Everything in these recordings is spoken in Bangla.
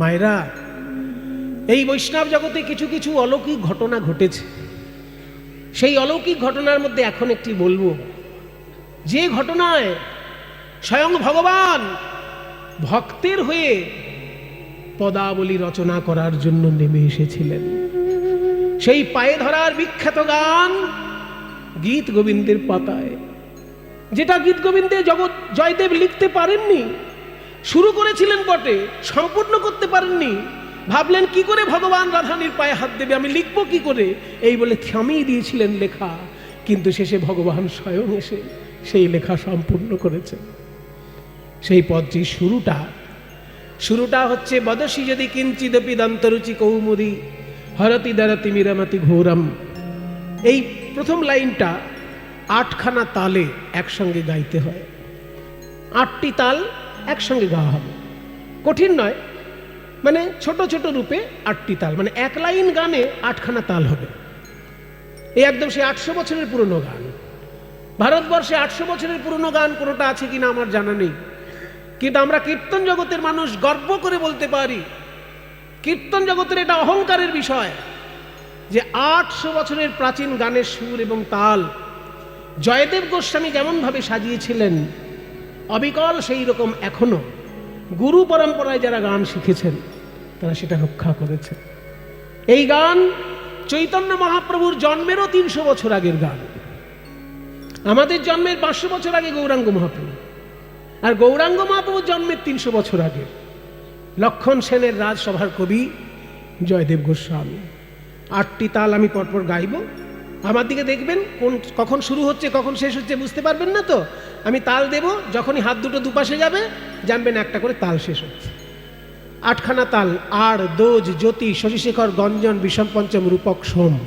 মায়েরা, এই বৈষ্ণব জগতে কিছু কিছু অলৌকিক ঘটনা ঘটেছে। সেই অলৌকিক ঘটনার মধ্যে এখন একটি বলব, যে ঘটনায় স্বয়ং ভগবান ভক্তের হয়ে পদাবলী রচনা করার জন্য নেমে এসেছিলেন। সেই পায়ে ধরার বিখ্যাত গান গীত গোবিন্দের পাতায়, যেটা গীত গোবিন্দে জগৎ জয়দেব লিখতে পারেননি শুরু করেছিলেন বটে, সম্পূর্ণ করতে পারেননি। ভাবলেন, কি করে ভগবান রাধানির পায়ে হাত দেবে? আমি লিখব কি করে? এই বলে থামিয়ে দিয়েছিলেন লেখা। কিন্তু শেষে ভগবান স্বয়ং এসে সেই লেখা সম্পূর্ণ করেছে সেই পদটি শুরুটা শুরুটা হচ্ছে, বদসি যদি কিঞ্চিদপি দন্তরুচি কৌমুদি, হরতি দারতি মিরামতি ঘোরম। এই প্রথম লাইনটা আটখানা তালে একসঙ্গে গাইতে হয়। আটটি তাল একসঙ্গে গাওয়া হবে। কঠিন নয়। মানে ছোট ছোট রূপে আটটি তাল মানে এক লাইন গানে আটখানা তাল হবে। এই একদম সেই আটশো বছরের পুরনো গান। ভারতবর্ষে আটশো বছরের পুরনো গান কোনোটা আছে কিনা আমার জানা নেই। কিন্তু আমরা কীর্তন জগতের মানুষ গর্ব করে বলতে পারি, কীর্তন জগতের এটা অহংকারের বিষয় যে আটশো বছরের প্রাচীন গানের সুর এবং তাল জয়দেব গোস্বামী যেমনভাবে সাজিয়েছিলেন অবিকল সেই রকম এখনও। গুরু পরম্পরায় যারা গান শিখেছেন, তারা সেটা রক্ষা করেছে। এই গান চৈতন্য মহাপ্রভুর জন্মেরও তিনশো বছর আগের গান। আমাদের জন্মের পাঁচশো বছর আগে গৌরাঙ্গ মহাপ্রভু। আর গৌরাঙ্গ মহাপ্রভুর জন্মের তিনশো বছর আগে লক্ষণ সেনের রাজসভার কবি জয়দেব গোস্বামী। আটটি তাল আমি পরপর গাইব। আমার দিকে দেখবেন, কোন, কখন শুরু হচ্ছে, কখন শেষ হচ্ছে বুঝতে পারবেন না তো? আমি তাল দেব, যখনই হাত দুটো দুপাশে যাবে, জানবেন একটা করে তাল শেষ হচ্ছে। আটখানা তাল আর দোজ, জ্যোতি, শশীশেখর, গঞ্জন, বিষম, পঞ্চম, রূপক, সোম।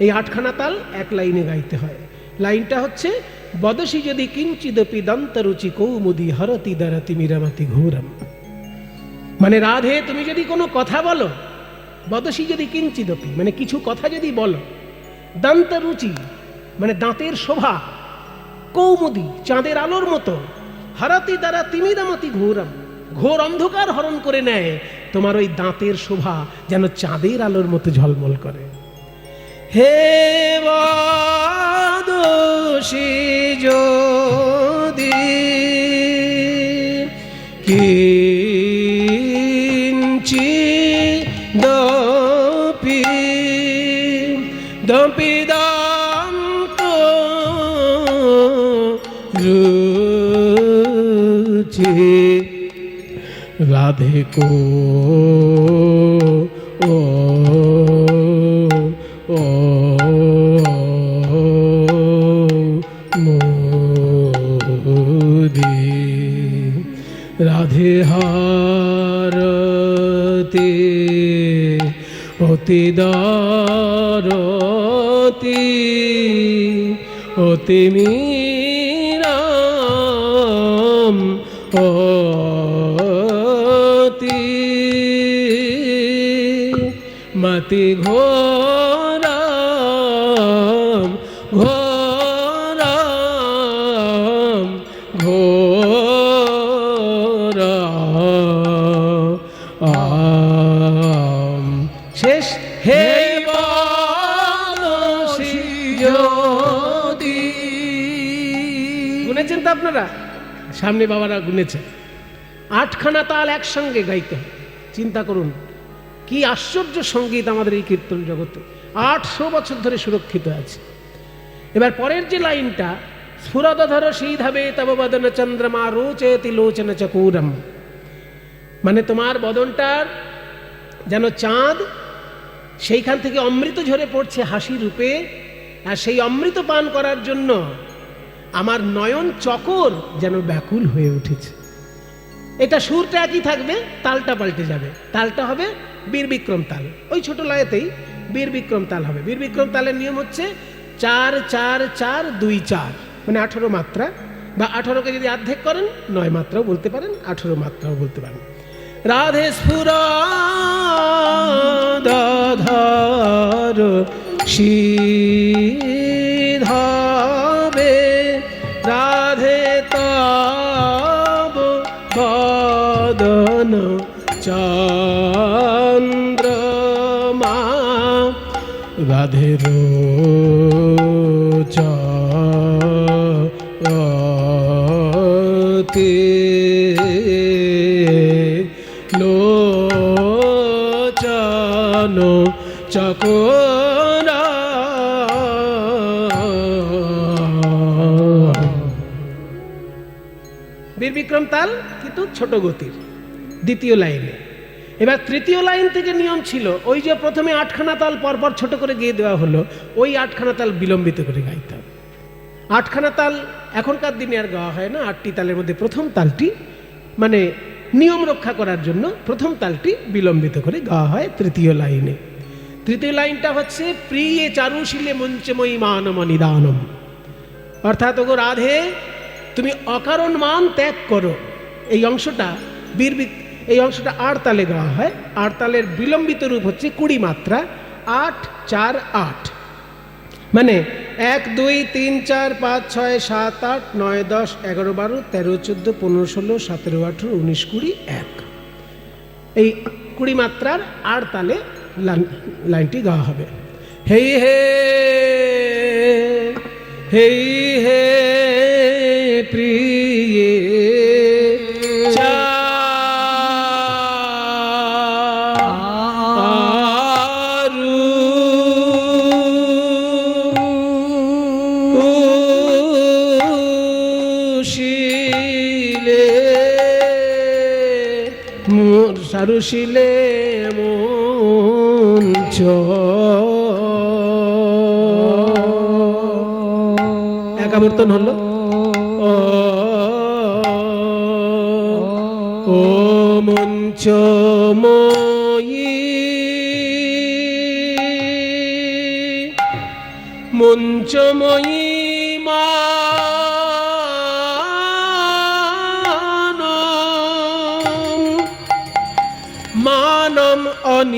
এই আটখানা তাল এক লাইনে গাইতে হয়। লাইনটা হচ্ছে, বদসি যদি কিঞ্চিদপি দন্তরুচি কৌমুদি হরতি দারাতি মিরামাতি ঘোরম। মানে রাধে, তুমি যদি কোনো কথা বলো, বদসি যদি কিঞ্চিদপি মানে কিছু কথা যদি বলো দন্তরুচি মানে দাঁতের শোভা, কৌমুদি, চাঁদের আলোর মতো। হারাতি দ্বারা তিমিরামাতি ঘোরাম, ঘোর অন্ধকার হরণ করে নেয়। তোমার ওই দাঁতের শোভা যেন চাঁদের আলোর মতো ঝলমল করে। হে বাদোষী যদি রাধে কো ও ও মোদি। রাধে হারতে অতি দারতি অতি মীরাম অতি মতি ঘোরাম ঘোরাম ঘোরা আম শেষ। হে গুনেছেন তো আপনারা? সামনে বাবারা গুনেছেন। আটখানা তাল একসঙ্গে গাইতে চিন্তা করুন। কি আশ্চর্য সংগীত আমাদের এই কীর্তন জগতে। আটশো বছর ধরে সুরক্ষিত আছে। এবার পরের যে লাইনটা স্ফুরদধর সেইধাবে তব বদন চন্দ্রমা রোচয়তি লোচন চকুরম। মানে তোমার বদনটার যেন চাঁদ সেইখান থেকে অমৃত ঝরে পড়ছে হাসি রূপে, আর সেই অমৃত পান করার জন্য আমার নয়ন চকর যেন ব্যাকুল হয়ে উঠেছে। এটা সুরটা একই থাকবে, তালটা পাল্টে যাবে। তালটা হবে বীর বিক্রম তাল। ওই ছোট লয়েতেই বীর বিক্রম তাল হবে। বীর বিক্রম তালের নিয়ম হচ্ছে চার চার চার, দুই, চার। মানে আঠারো মাত্রা বা আঠারোকে যদি অর্ধেক করেন, নয় মাত্রাও বলতে পারেন, আঠারো মাত্রাও বলতে পারেন। রাধে স্ফুরা দাধার সিধাবে। রাধে বদন চন্দ্রমা রাধের চতে লোচন চকরা বীর বিক্রম তাল কিন্তু ছোট গতির দ্বিতীয় লাইনে। এবার তৃতীয় লাইন থেকে নিয়ম ছিল, ওই যে প্রথমে আটখানা তাল পরপর ছোট করে গিয়ে দেওয়া হলো, ওই আটখানা তাল বিলম্বিত করে গাইতে হবে। আটখানা তাল এখনকার দিনে আর গাওয়া হয় না, আটটি তালের মধ্যে প্রথম তালটি মানে নিয়ম রক্ষা করার জন্য প্রথম তালটি বিলম্বিত করে গাওয়া হয় তৃতীয় লাইনে। তৃতীয় লাইনটা হচ্ছে, প্রিয়ে চারুশীলে মঞ্চময়ী মানম নিদানম। অর্থাৎ, ওগো রাধে, তুমি অকারণ মান ত্যাগ করো। এই অংশটা বীর এই অংশটা আট তালে গাওয়া হয়। আট তালের বিলম্বিত রূপ হচ্ছে কুড়ি মাত্রা, আট, চার, আট। মানে এক, দুই, তিন, চার, পাঁচ, ছয়, সাত, আট, নয়, দশ, এগারো, বারো, তেরো, চোদ্দ, পনেরো, ষোলো, সতেরো, আঠেরো, উনিশ, কুড়ি, এক। এই কুড়ি মাত্রার আর তালে লাইনটি গাওয়া হবে। হেই, হে হেই হে প্রিয়ে মোর সারুশিলে মঞ্চ একাবর্তন হলো। ও মঞ্চ মঞ্চময়ী মানম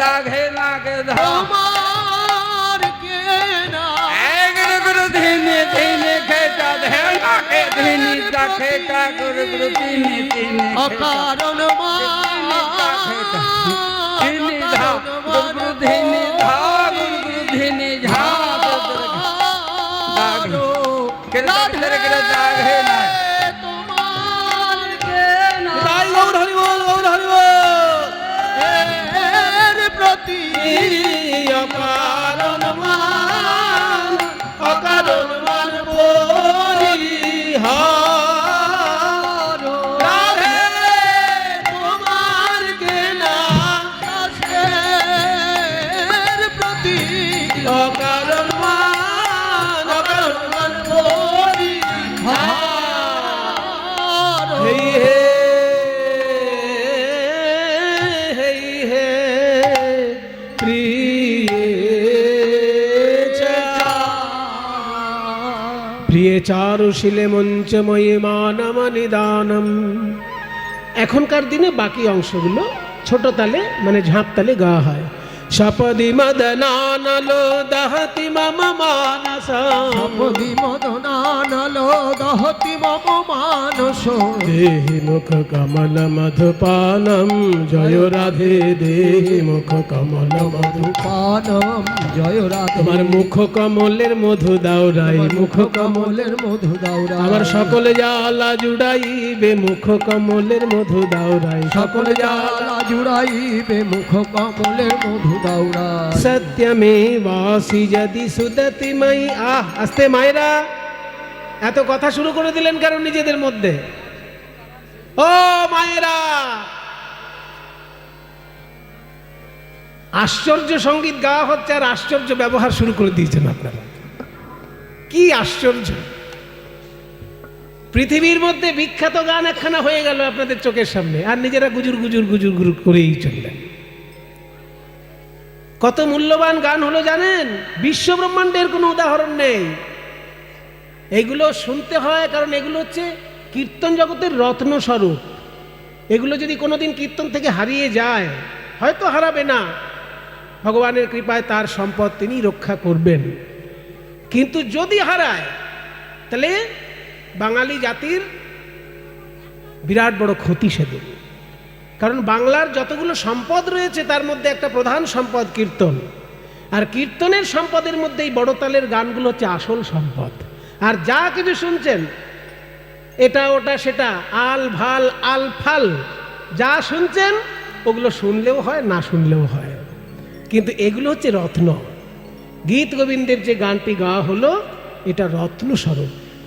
দাঘে লাগে ধা তোমার কেনা গুরু গুরু ধিনি ধিনি খেতা ধেনা কে ধিনি তাখে কা গুরু গুরু ধিনি ধিনি অকারণ ধিনি প্রতি চারুশিলে মঞ্চময়ী মানমনিদানম এখনকার দিনে বাকি অংশগুলো ছোট তালে মানে ঝাঁপ তালে গাওয়া হয়। সপদি মদনানলো দহতি মম মানস। সপদি মদনানলো দহতি মম মানস। দেহি মুখ কমল মধুপানম জয় রাধে দেহি মুখ কমল মধু পানম জয় রাধে তোমার মুখ কমলের মধু দাওরাই মুখ কমল কমলের মধু দাউরা আমার সকলে জ্বালা জুড়াইবে মুখ কমলের মধু দাওরাই সকল জ্বালা জুড়াইবে মুখ কমলের মধু দাউরা সত্যমে বাসি যদি সুদতি মাই আহ আস্তে মায়েরা এত কথা শুরু করে দিলেন কারণ নিজেদের মধ্যে? ও মায়েরা! আশ্চর্য সংগীত গাওয়া হচ্ছে আর আশ্চর্য ব্যবহার শুরু করে দিয়েছেন আপনারা। কি আশ্চর্য! পৃথিবীর মধ্যে বিখ্যাত গান একখানা হয়ে গেল আপনাদের চোখের সামনে। আর নিজেরা গুজুর গুজুর গুজুর গুজুর করেই চললেন। কত মূল্যবান গান হলো জানেন? বিশ্ব ব্রহ্মাণ্ডের কোনো উদাহরণ নেই। এগুলো শুনতে হয় কারণ এগুলো হচ্ছে কীর্তন জগতের রত্ন স্বরূপ। এগুলো যদি কোনোদিন কীর্তন থেকে হারিয়ে যায়, হয়তো হারাবে না। ভগবানের কৃপায় তার সম্পদ তিনি রক্ষা করবেন। কিন্তু যদি হারায়, তাহলে বাঙালি জাতির বিরাট বড় ক্ষতি সেদিন। কারণ বাংলার যতগুলো সম্পদ রয়েছে, তার মধ্যে একটা প্রধান সম্পদ কীর্তন। আর কীর্তনের সম্পদের মধ্যে এই বড় তালের গানগুলো হচ্ছে আসল সম্পদ। আর যা কিছু শুনছেন, এটা, ওটা, সেটা, আল, ভালো, আল, ফাল, যা শুনছেন, ওগুলো শুনলেও হয়, না শুনলেও হয়। কিন্তু এগুলো হচ্ছে রত্ন। গীত গোবিন্দের যে গানটি গাওয়া হলো, এটা রত্ন স্বরূপ